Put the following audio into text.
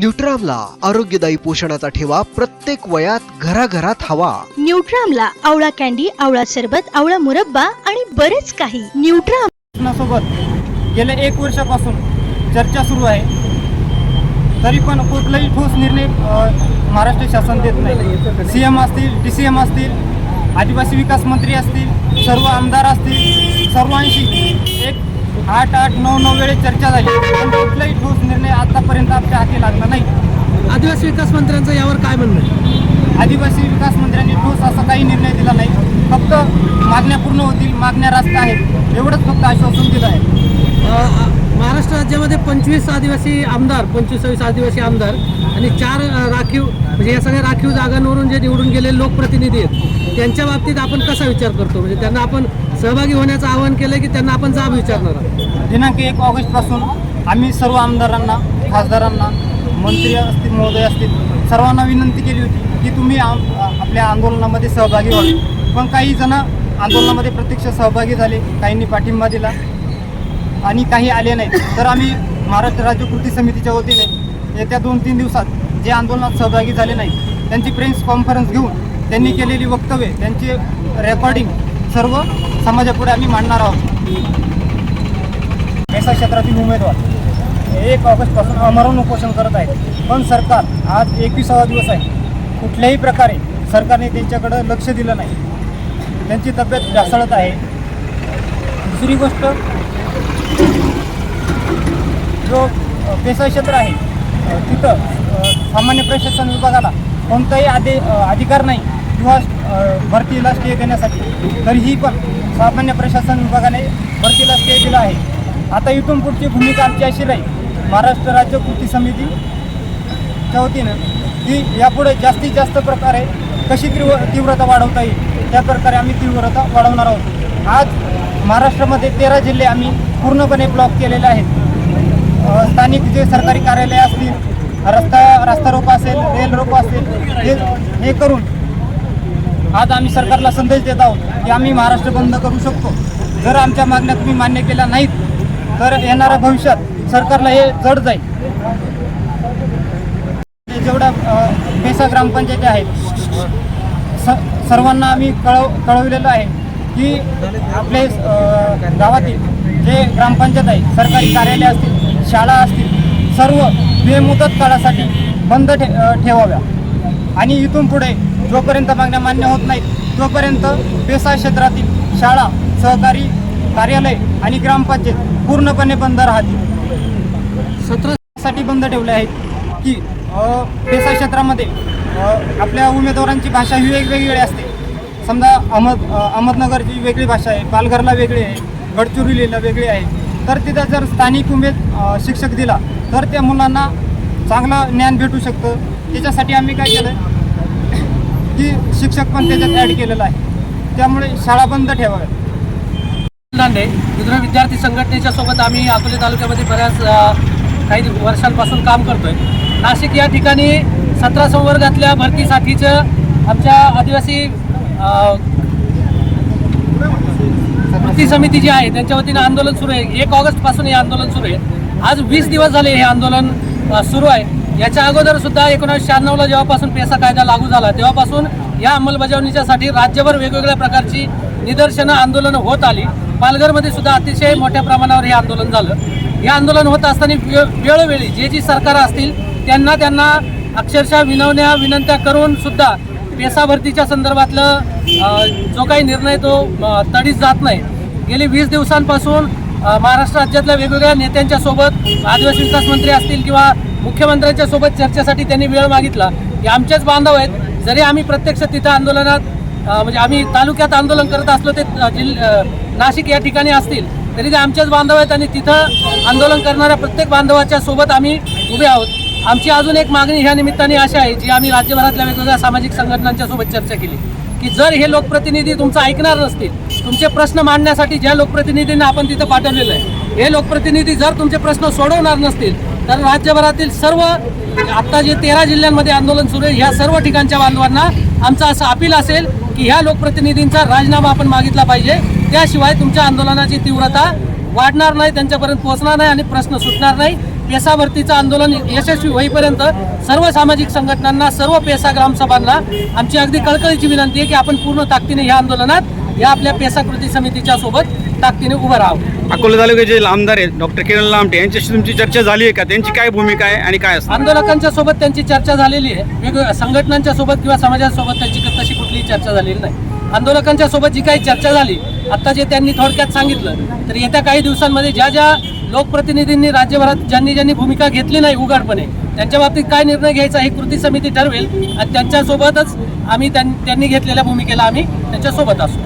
न्यूट्रामला आरोग्यदायी पोषणाचा ठेवा प्रत्येक वयात घराघरात हवा. न्यूट्रामला आवळा कॅन्डी आवळा सरबत आवळा मुरब्बा आणि बरेच काही. न्यूट्राम शासनासोबत गेल्या एक वर्षापासून चर्चा सुरू आहे तरी पण कुठलाही ठोस निर्णय अ, महाराष्ट्र शासन देत नाही सी एम असतील डी सी एम असतील आदिवासी विकास मंत्री असतील सर्व आमदार असतील सर्वांशी आठ आठ नऊ नऊ वेळेस चर्चा झाली. पण कुठलाही ठोस निर्णय आतापर्यंत आमच्या हाती लागला नाही. आदिवासी विकास मंत्र्यांचं यावर काय म्हणणं आहे? आदिवासी विकास मंत्र्यांनी ठोस असा काही निर्णय दिला नाही. फक्त मागण्या पूर्ण होतील मागण्या रास्त आहेत. एवढंच फक्त आश्वासन दिलं आहे. महाराष्ट्र राज्यामध्ये पंचवीस आदिवासी आमदार पंचवीस आदिवासी आमदार आणि चार राखीव म्हणजे या सगळ्या राखीव जागांवरून जे निवडून गेलेले लोकप्रतिनिधी आहेत त्यांच्या बाबतीत आपण कसा विचार करतो? म्हणजे त्यांना आपण सहभागी होण्याचं आवाहन केलं की त्यांना आपण जाब विचारणार आहोत? दिनांक एक ऑगस्टपासून आम्ही सर्व आमदारांना खासदारांना मंत्री असतील महोदय असतील सर्वांना विनंती केली होती की तुम्ही आम आपल्या आंदोलनामध्ये सहभागी व्हावे. पण काही जण आंदोलनामध्ये प्रत्यक्ष सहभागी झाले काहींनी पाठिंबा दिला आणि काही आले नाहीत तर आम्ही महाराष्ट्र राज्य कृती समितीच्या वतीने येत्या दोन तीन दिवसात जे आंदोलनात सहभागी झाले नाही त्यांची प्रेस कॉन्फरन्स घेऊन त्यांनी केलेली वक्तव्ये त्यांची रेकॉर्डिंग सर्व समाजापुढे आम्ही मांडणार आहोत. मेसा क्षेत्रातील उमेदवार. एक ऑगस्टपासून अमरण उपोषण करत आहेत. पण सरकार आज एकविसावा दिवस आहे. कुठल्याही प्रकारे सरकारने त्यांच्याकडं लक्ष दिलं नाही. त्यांची तब्येत ढासळत आहे. दुसरी गोष्ट जो पेसा क्षेत्र आहे तिथं सामान्य प्रशासन विभागाला कोणताही आदे अधिकार नाही किंवा भरतीला स्टे देण्यासाठी. तरीही पण सामान्य प्रशासन विभागाने भरतीला स्टे दिला आहे. आता इथून पुढची भूमिका आमची अशी राहील महाराष्ट्र राज्य कृती समितीच्या वतीनं ती यापुढे जास्तीत जास्त प्रकारे कशी तीव्र तीव्रता वाढवता येईल त्या प्रकारे आम्ही तीव्रता वाढवणार आहोत. आज महाराष्ट्रामध्ये तेरा जिल्हे आम्ही पूर्णपणे ब्लॉक केलेले आहेत. स्थानिक जे सरकारी कार्यालय असतील रस्ता रस्ता रोको असेल रेल रोको असेल हे हे करून आज आम्ही सरकारला संदेश देत आहोत की आम्ही महाराष्ट्र बंद करू शकतो. जर आमच्या मागण्या तुम्ही मान्य केल्या नाहीत तर येणाऱ्या भविष्यात सरकारला हे जड जाईल. जेवढ्या अ, पेसा ग्रामपंचायती आहेत स सर्वांना आम्ही कळव कळवलेलं आहे की आपले गावातील जे ग्रामपंचायत आहे सरकारी कार्यालय असतील शाळा असतील सर्व बेमुदत काळासाठी बंद ठे ठेवाव्या. आणि इथून पुढे जोपर्यंत मागण्या मान्य होत नाहीत तोपर्यंत पेसा क्षेत्रातील शाळा सहकारी कार्यालय आणि ग्रामपंचायत पूर्णपणे बंद राहतील. सत्रासाठी बंद ठेवले आहेत की पेसा क्षेत्रामध्ये आपल्या उमेदवारांची भाषा ही वेगवेगळी असते. समजा अहमद अहमदनगरची वेगळी भाषा आहे पालघरला वेगळी आहे गडचिरोलीला वेगळी आहे. तर तिथं जर स्थानिक उमेद शिक्षक दिला तर त्या मुलांना चांगलं ज्ञान भेटू शकतं. त्याच्यासाठी आम्ही काय केलं की शिक्षक पण त्याच्यात ॲड केलेलं आहे. त्यामुळे शाळा बंद ठेवाव्यात. दांडे गुजरात विद्यार्थी संघटनेच्या सोबत आम्ही अकोले तालुक्यामध्ये बऱ्याच काही वर्षांपासून काम करतोय. नाशिक या ठिकाणी सतरा संवर्गातल्या भरतीसाठीचं आमच्या आदिवासी भरती समिती जी आहे त्यांच्या वतीनं आंदोलन सुरू आहे. एक ऑगस्टपासून हे आंदोलन सुरू आहे. आज वीस दिवस झाले हे आंदोलन सुरू आहे. याच्या अगोदर सुद्धा एकोणीसशे शहाण्णवला जेव्हापासून पेसा कायदा लागू झाला तेव्हापासून या अंमलबजावणीच्यासाठी राज्यभर वेगवेगळ्या प्रकारची निदर्शनं आंदोलनं होत आली. पालघरमध्ये सुद्धा अतिशय मोठ्या प्रमाणावर हे आंदोलन झालं. हे आंदोलन होत असताना वेळोवेळी जे जी सरकार असतील त्यांना त्यांना अक्षरशः विनवण्या विनंत्या करून सुद्धा पेसा भरतीच्या संदर्भातलं जो काही निर्णय तो तडीच जात नाही. गेली वीस दिवसांपासून महाराष्ट्र राज्यातल्या वेगवेगळ्या नेत्यांच्या सोबत आदिवासी विकास मंत्री असतील किंवा मुख्यमंत्र्यांच्या सोबत चर्चेसाठी त्यांनी वेळ मागितला. की आमचेच बांधव आहेत. जरी आम्ही प्रत्यक्ष तिथं आंदोलनात म्हणजे आम्ही तालुक्यात आंदोलन करत असलो ते जिल नाशिक या ठिकाणी असतील. तरी ते आमचेच बांधव आहेत आणि तिथं आंदोलन करणाऱ्या प्रत्येक बांधवाच्या सोबत आम्ही उभे आहोत. आमची अजून एक मागणी ह्या निमित्ताने अशी आहे जी आम्ही राज्यभरातल्या वेगवेगळ्या सामाजिक संघटनांच्या सोबत चर्चा केली. की जर हे लोकप्रतिनिधी तुमचं ऐकणार नसतील तुमचे प्रश्न मांडण्यासाठी ज्या लोकप्रतिनिधींना आपण तिथं पाठवलेलं आहे हे लोकप्रतिनिधी जर तुमचे प्रश्न सोडवणार नसतील तर राज्यभरातील सर्व म्हणजे आत्ता जे तेरा जिल्ह्यांमध्ये आंदोलन सुरू आहे ह्या सर्व ठिकाणच्या बांधवांना आमचं असं अपील असेल की ह्या लोकप्रतिनिधींचा राजीनामा आपण मागितला पाहिजे. त्याशिवाय तुमच्या आंदोलनाची तीव्रता वाढणार नाही त्यांच्यापर्यंत पोहोचणार नाही आणि प्रश्न सुटणार नाही. पेसा भरतीचं आंदोलन यशस्वी होईपर्यंत सर्व सामाजिक संघटनांना सर्व पेसा ग्रामसभांना आमची अगदी कळकळीची विनंती आहे की आपण पूर्ण ताकदीने ह्या आंदोलनात या आपल्या पेसा कृती समितीच्या सोबत ताकदीने उभं राहावं. अकोला तालुक्याचे जे आमदार आहेत डॉक्टर किरण लामटे यांच्याशी तुमची चर्चा झाली आहे का? त्यांची काय भूमिका आहे आणि काय असतं आंदोलकांच्या सोबत त्यांची चर्चा झालेली आहे. वेगवेगळ्या संघटनांच्या सोबत किंवा समाजासोबत त्यांची तशी कुठलीही चर्चा झालेली नाही. आंदोलकांच्या सोबत जी काही चर्चा झाली आता जे त्यांनी थोडक्यात सांगितलं तर येत्या काही दिवसांमध्ये ज्या ज्या लोकप्रतिनिधींनी राज्यभरात ज्यांनी ज्यांनी भूमिका घेतली नाही उघडपणे त्यांच्या बाबतीत काय निर्णय घ्यायचा ही कृती समिती ठरवेल आणि त्यांच्यासोबतच आम्ही त्यां- त्यांनी घेतलेल्या भूमिकेला आम्ही त्यांच्यासोबत असू.